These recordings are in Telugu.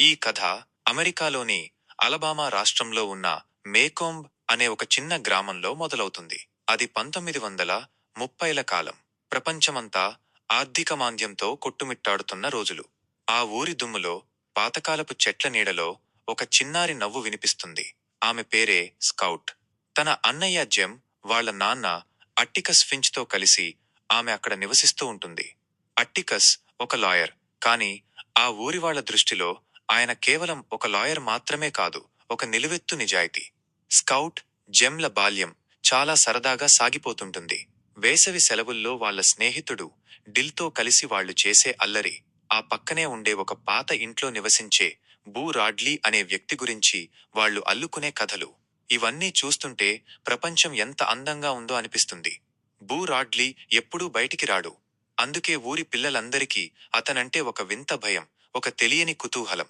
ఈ కథ అమెరికాలోని అలబామా రాష్ట్రంలో ఉన్న మేకోంబ్ అనే ఒక చిన్న గ్రామంలో మొదలవుతుంది. అది పంతొమ్మిది వందల ముప్పైల కాలం. ప్రపంచమంతా ఆర్థిక మాంద్యంతో కొట్టుమిట్టాడుతున్న రోజులు. ఆ ఊరి దుమ్ములో పాతకాలపు చెట్ల నీడలో ఒక చిన్నారి నవ్వు వినిపిస్తుంది. ఆమె పేరే స్కౌట్. తన అన్నయ్య జెమ్ వాళ్ళ నాన్న అట్టికస్ ఫించ్తో కలిసి ఆమె అక్కడ నివసిస్తూ ఉంటుంది. అట్టికస్ ఒక లాయర్ కాని ఆ ఊరివాళ్ళ దృష్టిలో ఆయన కేవలం ఒక లాయర్ మాత్రమే కాదు ఒక నిలువెత్తు నిజాయితీ స్కౌట్ జెమ్ల బాల్యం చాలా సరదాగా సాగిపోతుంటుంది. వేసవి సెలవుల్లో వాళ్ళ స్నేహితుడు డిల్తో కలిసి వాళ్ళు చేసే అల్లరి ఆ పక్కనే ఉండే ఒక పాత ఇంట్లో నివసించే బూ రాడ్లీ అనే వ్యక్తి గురించి వాళ్ళు అల్లుకునే కథలు. ఇవన్నీ చూస్తుంటే ప్రపంచం ఎంత అందంగా ఉందో అనిపిస్తుంది. బూ రాడ్లీ ఎప్పుడూ బయటికి రాడు. అందుకే ఊరి పిల్లలందరికీ అతనంటే ఒక వింత భయం ఒక తెలియని కుతూహలం.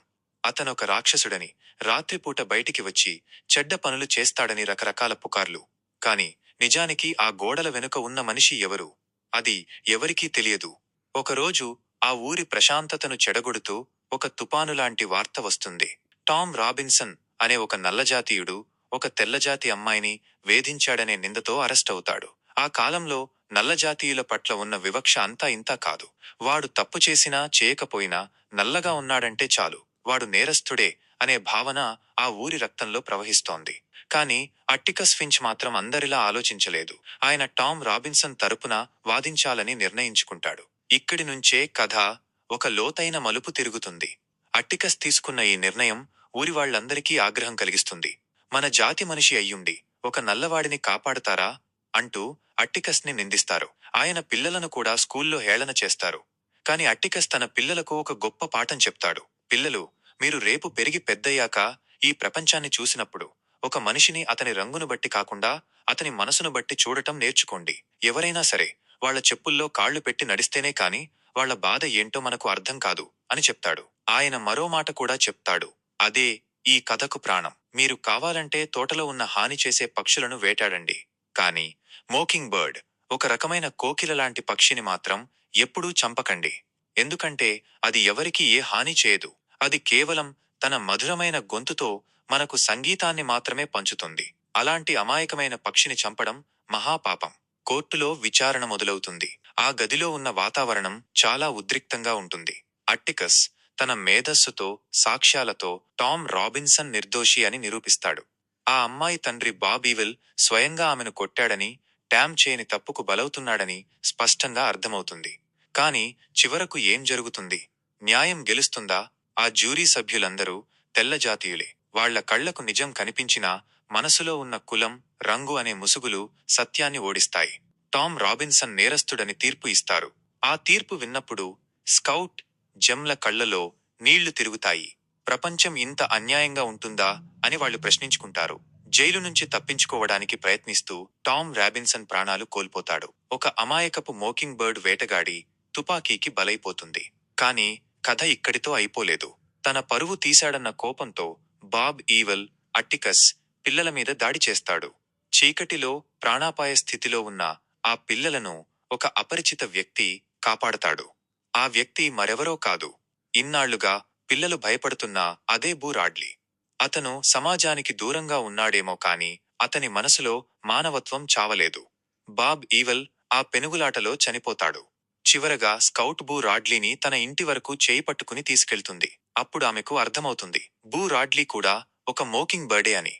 అతనొక రాక్షసుడని. రాత్రిపూట బయటికి వచ్చి చెడ్డ పనులు చేస్తాడని రకరకాల పుకార్లు. కాని నిజానికి ఆ గోడల వెనుక ఉన్న మనిషి ఎవరు? అది ఎవరికీ తెలియదు. ఒకరోజు ఆ ఊరి ప్రశాంతతను చెడగొడుతూ ఒక తుపానులాంటి వార్త వస్తుంది. టామ్ రాబిన్సన్ అనే ఒక నల్లజాతీయుడు ఒక తెల్లజాతి అమ్మాయిని వేధించాడనే నిందతో అరెస్టవుతాడు ఆ కాలంలో నల్లజాతీయుల పట్ల ఉన్న వివక్ష అంతా ఇంతా కాదు. వాడు తప్పు చేసినా చేయకపోయినా నల్లగా ఉన్నాడంటే చాలు. వాడు నేరస్తుడే అనే భావన ఆ ఊరి రక్తంలో ప్రవహిస్తోంది. కాని అట్టికస్ ఫించ్ మాత్రం అందరిలా ఆలోచించలేదు. ఆయన టామ్ రాబిన్సన్ తరపున వాదించాలని నిర్ణయించుకుంటాడు. ఇక్కడి నుంచే కథ ఒక లోతైన మలుపు తిరుగుతుంది. అట్టికస్ తీసుకున్న ఈ నిర్ణయం ఊరివాళ్ళందరికీ ఆగ్రహం కలిగిస్తుంది. మన జాతి మనిషి అయ్యుండి ఒక నల్లవాడిని కాపాడతారా అంటూ అట్టికస్ని నిందిస్తారు. ఆయన పిల్లలను కూడా స్కూల్లో హేళన చేస్తారు. కాని అట్టికస్ తన పిల్లలకు ఒక గొప్ప పాఠం చెప్తాడు. పిల్లలు మీరు రేపు పెరిగి పెద్దయ్యాక ఈ ప్రపంచాన్ని చూసినప్పుడు ఒక మనిషిని అతని రంగును బట్టి కాకుండా అతని మనసును బట్టి చూడటం నేర్చుకోండి. ఎవరైనా సరే వాళ్ళ చెప్పుల్లో కాళ్ళు పెట్టి నడిస్తేనే కాని వాళ్ళ బాధ ఏంటో మనకు అర్థం కాదు అని చెప్తాడు. ఆయన మరో మాట కూడా చెప్తాడు. అదే ఈ కథకు ప్రాణం. మీరు కావాలంటే తోటలో ఉన్న హాని చేసే పక్షులను వేటాడండి. కాని మోకింగ్ బర్డ్ ఒక రకమైన కోకిల లాంటి పక్షిని మాత్రం ఎప్పుడూ చంపకండి. ఎందుకంటే అది ఎవరికీ ఏ హాని చేయదు. అది కేవలం తన మధురమైన గొంతుతో మనకు సంగీతాన్ని మాత్రమే పంచుతుంది. అలాంటి అమాయకమైన పక్షిని చంపడం మహాపాపం. కోర్టులో విచారణ మొదలవుతుంది. ఆ గదిలో ఉన్న వాతావరణం చాలా ఉద్రిక్తంగా ఉంటుంది. అట్టికస్ తన మేధస్సుతో సాక్ష్యాలతో టామ్ రాబిన్సన్ నిర్దోషి అని నిరూపిస్తాడు. ఆ అమ్మాయి తండ్రి బాబీవిల్ స్వయంగా ఆమెను కొట్టాడని ట్యామ్ చేయని తప్పుకు బలవుతున్నాడని స్పష్టంగా అర్థమవుతుంది. కాని చివరకు ఏం జరుగుతుంది? న్యాయం గెలుస్తుందా? ఆ జ్యూరీ సభ్యులందరూ తెల్లజాతీయులే వాళ్ళ కళ్ళకు నిజం కనిపించినా మనసులో ఉన్న కులం రంగు అనే ముసుగులు సత్యాన్ని ఓడిస్తాయి. టామ్ రాబిన్సన్ నేరస్తుడని తీర్పు ఇస్తారు. ఆ తీర్పు విన్నప్పుడు స్కౌట్ జెమ్ల కళ్ళలో నీళ్ళు తిరుగుతాయి. ప్రపంచం ఇంత అన్యాయంగా ఉంటుందా అని వాళ్ళు ప్రశ్నించుకుంటారు. జైలు నుంచి తప్పించుకోవడానికి ప్రయత్నిస్తూ టామ్ రాబిన్సన్ ప్రాణాలు కోల్పోతాడు. ఒక అమాయకపు మోకింగ్ బర్డ్ వేటగాడి తుపాకీకి బలైపోతుంది. కానీ కథ ఇక్కడితో అయిపోలేదు. తన పరువు తీశాడన్న కోపంతో బాబ్ ఈవల్ అట్టికస్ పిల్లల మీద దాడి చేస్తాడు. చీకటిలో ప్రాణాపాయ స్థితిలో ఉన్న ఆ పిల్లలను ఒక అపరిచిత వ్యక్తి కాపాడతాడు. ఆ వ్యక్తి మరెవరో కాదు. ఇన్నాళ్ళుగా పిల్లలు భయపడుతున్న అదే బూరాడ్లీ అతను సమాజానికి దూరంగా ఉన్నాడేమో కాని అతని మనసులో మానవత్వం చావలేదు. బాబ్ ఈవల్ ఆ పెనుగులాటలో చనిపోతాడు. చివరగా స్కౌట్ బూ రాడ్లీని తన ఇంటి వరకు చేయి పట్టుకుని తీసుకెళ్తుంది. అప్పుడు ఆమెకు అర్థమవుతుంది. బూ రాడ్లీ కూడా ఒక మోకింగ్ బర్డే అని.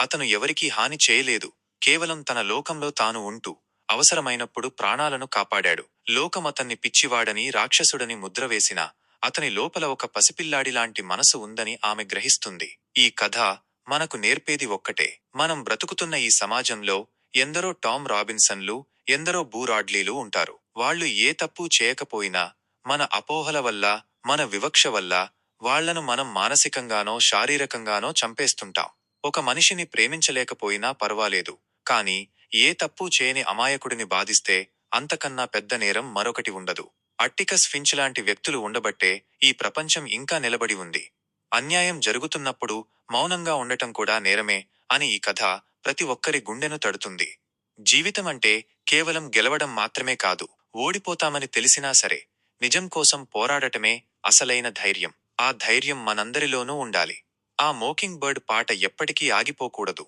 అతను ఎవరికీ హాని చేయలేదు. కేవలం తన లోకంలో తాను ఉంటూ అవసరమైనప్పుడు ప్రాణాలను కాపాడాడు. లోకం అతన్ని పిచ్చివాడని రాక్షసుడని ముద్రవేసినా అతని లోపల ఒక పసిపిల్లాడిలాంటి మనసు ఉందని ఆమె గ్రహిస్తుంది. ఈ కథ మనకు నేర్పేది ఒక్కటే. మనం బ్రతుకుతున్న ఈ సమాజంలో ఎందరో టామ్ రాబిన్సన్లు ఎందరో బూరాడ్లీలు ఉంటారు. వాళ్ళు ఏ తప్పు చేయకపోయినా మన అపోహల వల్ల మన వివక్ష వల్ల వాళ్ళను మనం మానసికంగానో శారీరకంగానో చంపేస్తుంటాం. ఒక మనిషిని ప్రేమించలేకపోయినా పర్వాలేదు. కాని ఏ తప్పు చేయని అమాయకుడిని బాధిస్తే అంతకన్నా పెద్ద నేరం మరొకటి ఉండదు. అట్టికస్ ఫించ్ లాంటి వ్యక్తులు ఉండబట్టే ఈ ప్రపంచం ఇంకా నిలబడి ఉంది. అన్యాయం జరుగుతున్నప్పుడు మౌనంగా ఉండటం కూడా నేరమే అని ఈ కథ ప్రతి ఒక్కరి గుండెను తడుతుంది. జీవితమంటే కేవలం గెలవడం మాత్రమే కాదు. ఓడిపోతామని తెలిసినా సరే నిజం కోసం పోరాడటమే అసలైన ధైర్యం. ఆ ధైర్యం మనందరిలోనూ ఉండాలి. ఆ మోకింగ్ బర్డ్ పాట ఎప్పటికీ ఆగిపోకూడదు.